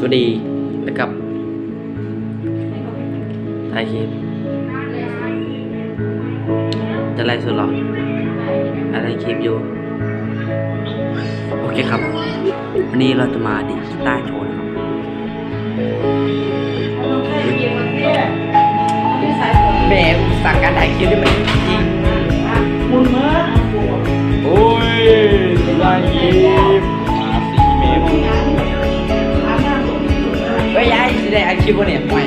สวัสดีนะครับถ่ายคลิปจะไลฟ์สดหรออะไรคลิปอยู่ โอเคครับ วันนี้เราจะมาดีดกีตาร์โชว์นะครับแหมสั่งการถ่ายคลิปได้ไหมจริงมุนเมื่อโอ้ยไลฟ์คลิป ฮ้ยยายสิได้อาคลิปวะเนี่ยไม่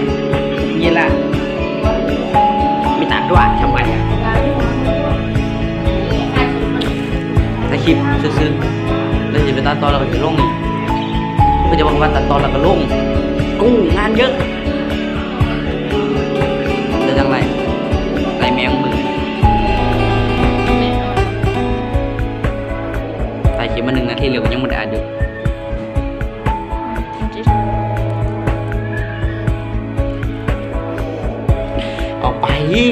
ยินละม่ตัดด้วยทำไมอะถ้าคลิปซื้อๆแล้วจะไปตัดตอนเราก็จะลงอีกก็จะบอกว่าตัดตอนเราก็ลงกู้งานเยอะจะจังไรไรแมงมือนี่คลิปมาหนึ่งนาทีเร็วยังไม่ได้อ่าน นี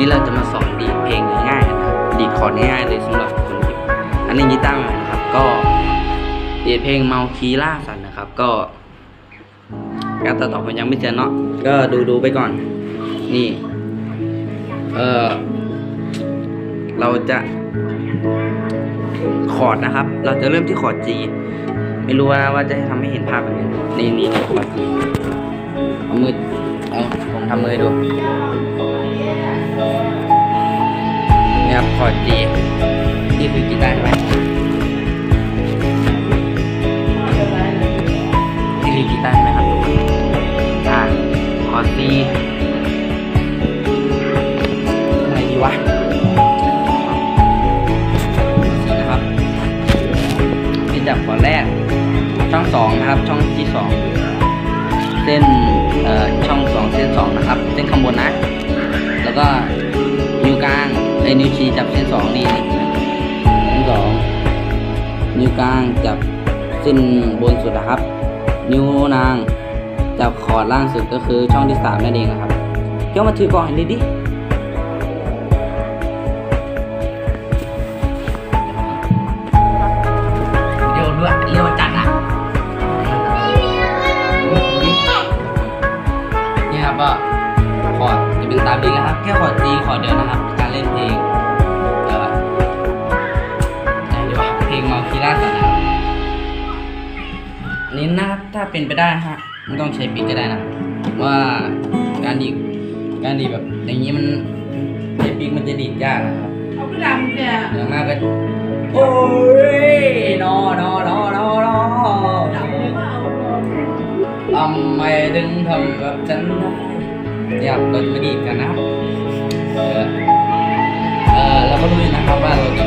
้เราจะมาสอนดีเพลงง่ายๆนะดีคอร์ดง่ายๆเลยสำหรับคนที่อันนี้กีตาร์ใหม่นะครับ ก็ดีเพลงเมาคีล่าสันนะครับ ก็การตัดต่อผมยังไม่เจอเนาะก็ดูดูๆไปก่อน นี่ เออ เราจะคอร์ดนะครับ เราจะเริ่มที่คอร์ด G ไม่รู้ว่าว่าจะทำให้เห็นภาพแบบนี้นี่นี่คอร์ด G เอามือเอาผมทำมือดูนี่ครับคอร์ด G นี่คือกีตาร์ใช่ไหมนี่คือกีตาร์ใช่ไหมครับทุกคนอ่าคอร์ด C อะไรดีวะ สองนะครับ ช่องที่สองเส้นเอ่อช่องสองเส้นสองนะครับ เส้นข้างบนนะ แล้วก็นิ้วกลางไอ้นิ้วชี้จับเส้นสองนี่นี่เส้นสองนิ้วกลางจับเส้นบนสุดนะครับ นิ้วนางจับขอดล่างสุดก็คือช่องที่สามนั่นเองนะครับเกี่ยวมาถือก่อนเลยดิ ก็คอร์ดจะเป็นตามนี้นะครับ แค่คอร์ดตีคอร์ดเดียวนะครับในการเล่นเพลงเอ่อไหนดีวะเพลงมาคีร่าสันนะครับอันนี้นะครับถ้าเป็นไปได้ฮะไม่ต้องใช้ปิกก็ได้นะว่าการดีดการดีดแบบ อย่างนี้มันใช้ปิกมันจะดีดยากนะครับเอาพี่ดำแกอย่างมากก็โอ้ยนอนอนอนอนอดำเลยว่าเอาทำไมถึงทำกับฉันได้ เนี่ยเราจะมาดีดกันนะครับเออเราก็รู้อยู่นะครับว่าเราจะ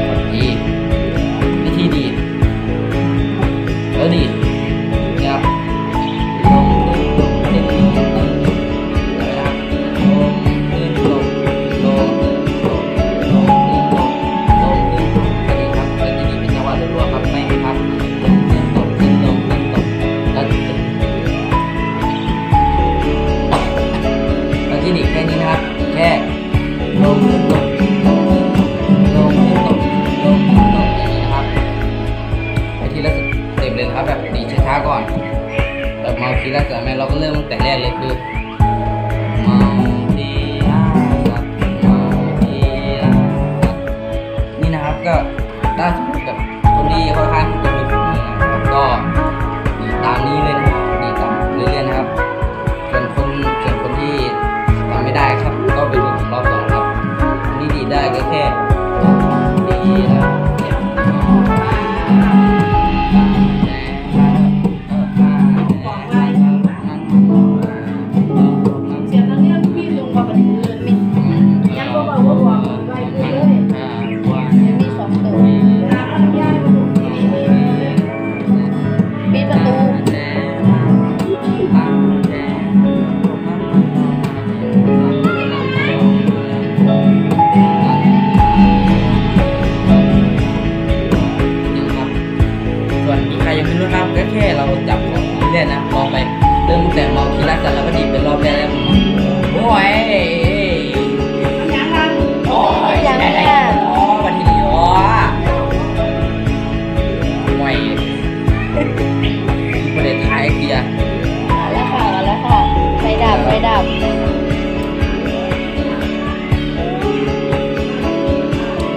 เริ่มตั้งแต่มองทีละสัตว์แล้วก็ดีเป็นรอบแรกแล้วโอ้ยยังกันโอ้ยได้ได้อ๋อวันที่นี้อ๋อห่วยประเด็นท้ายเกียร์แล้วค่ะแล้วค่ะไฟดับไฟดับ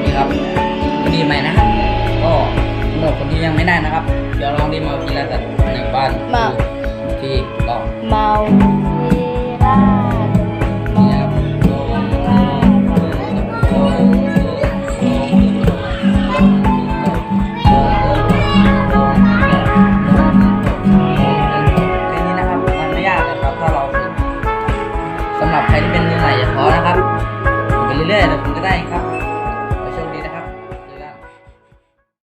นี่ครับดีใหมนะครับก็หรับคนที่ยังไม่ได้นะครับ เดี๋ยวลองดีมาทีละสัตว์หนึ่งบ้านมาที่ ก็เมาสิราชเนี่ยครับโดนโดนเพลงนี้นะครับมันไม่ยากเลยครับถ้าเราฝึกสำหรับใครที่เป็นมือใหม่อย่าท้อนะครับฝึกไปเรื่อยๆ